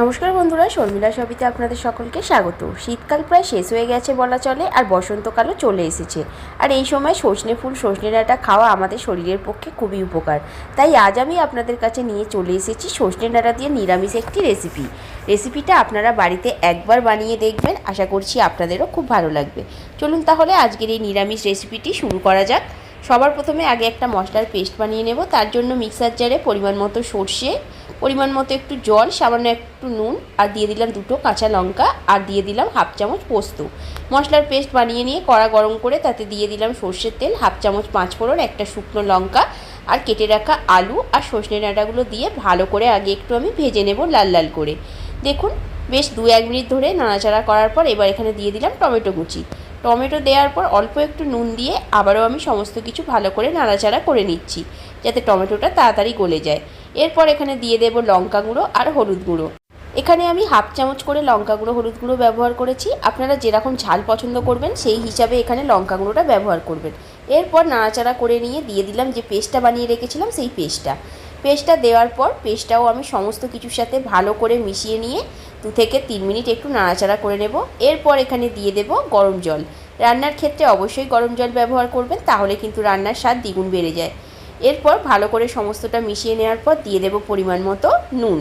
নমস্কার বন্ধুরা, শর্মিলা সবিতে আপনাদের সকলকে স্বাগত। শীতকাল প্রায় শেষ হয়ে গেছে বলা চলে, আর বসন্তকালও চলে এসেছে। আর এই সময় সজনে ফুল, সজনে ডাঁটা খাওয়া আমাদের শরীরের পক্ষে খুবই উপকার। তাই আজ আমি আপনাদের কাছে নিয়ে চলে এসেছি সজনে ডাঁটা দিয়ে নিরামিষ একটি রেসিপি। রেসিপিটা আপনারা বাড়িতে একবার বানিয়ে দেখবেন, আশা করছি আপনাদেরও খুব ভালো লাগবে। চলুন তাহলে আজকের এই নিরামিষ রেসিপিটি শুরু করা যাক। সবার প্রথমে আগে একটা মশলার পেস্ট বানিয়ে নেব, তার জন্য মিক্সার জারে পরিমাণ মতো সর্ষে পরিমাণ মতো একটু জল, সামান্য একটু নুন, আর দিয়ে দিলাম দুটো কাঁচা লঙ্কা, আর দিয়ে দিলাম হাফ চামচ পোস্ত। মশলার পেস্ট বানিয়ে নিয়ে কড়া গরম করে তাতে দিয়ে দিলাম সর্ষের তেল, হাফ চামচ পাঁচ ফোড়ন একটা শুকনো লঙ্কা, আর কেটে রাখা আলু আর সজনে ডাঁটাগুলো দিয়ে ভালো করে আগে একটু আমি ভেজে নেব লাল লাল করে। দেখুন, বেশ দু এক মিনিট ধরে নাড়াচাড়া করার পর এবার এখানে দিয়ে দিলাম টমেটো কুচি। টমেটো দেওয়ার পর অল্প একটু নুন দিয়ে আবারও আমি সমস্ত কিছু ভালো করে নাড়াচাড়া করে নিচ্ছি, যাতে টমেটোটা তাড়াতাড়ি গলে যায়। এরপর এখানে দিয়ে দেবো লঙ্কা গুঁড়ো আর হলুদ গুঁড়ো। এখানে আমি হাফ চামচ করে লঙ্কা গুঁড়ো, হলুদ গুঁড়ো ব্যবহার করেছি। আপনারা যেরকম ঝাল পছন্দ করবেন, সেই হিসাবে এখানে লঙ্কা গুঁড়োটা ব্যবহার করবেন। এরপর নাড়াচাড়া করে নিয়ে দিয়ে দিলাম যে পেস্টটা বানিয়ে রেখেছিলাম, সেই পেস্টটা। পেস্টটা দেওয়ার পর পেস্টটাও আমি সমস্ত কিছুর সাথে ভালো করে মিশিয়ে নিয়ে দু থেকে তিন মিনিট একটু নাড়াচাড়া করে নেব। এরপর এখানে দিয়ে দেব গরম জল। রান্নার ক্ষেত্রে অবশ্যই গরম জল ব্যবহার করবেন, তাহলে কিন্তু রান্নার স্বাদ দ্বিগুণ বেড়ে যায়। এরপর ভালো করে সমস্তটা মিশিয়ে নেওয়ার পর দিয়ে দেব পরিমাণ মতো নুন।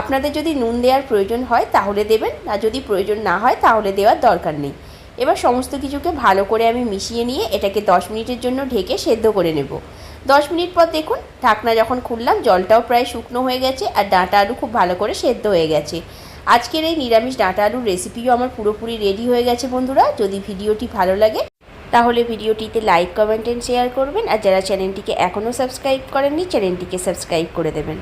আপনাদের যদি নুন দেওয়ার প্রয়োজন হয় তাহলে দেবেন, আর যদি প্রয়োজন না হয় তাহলে দেওয়ার দরকার নেই। এবার সমস্ত কিছুকে ভালো করে আমি মিশিয়ে নিয়ে এটাকে দশ মিনিটের জন্য ঢেকে সেদ্ধ করে নেব। দশ মিনিট পর দেখুন, ঢাকনা যখন খুললাম, জলটাও প্রায় শুকনো হয়ে গেছে আর ডাঁটা আলু খুব ভালো করে সেদ্ধ হয়ে গেছে। আজকের এই নিরামিষ ডাঁটা আলুর রেসিপিও আমার পুরোপুরি রেডি হয়ে গেছে বন্ধুরা। যদি ভিডিওটি ভালো লাগে তাহলে ভিডিওটিতে লাইক, কমেন্ট অ্যান্ড শেয়ার করবেন। আর যারা চ্যানেলটিকে এখনও সাবস্ক্রাইব করেননি, চ্যানেলটিকে সাবস্ক্রাইব করে দেবেন।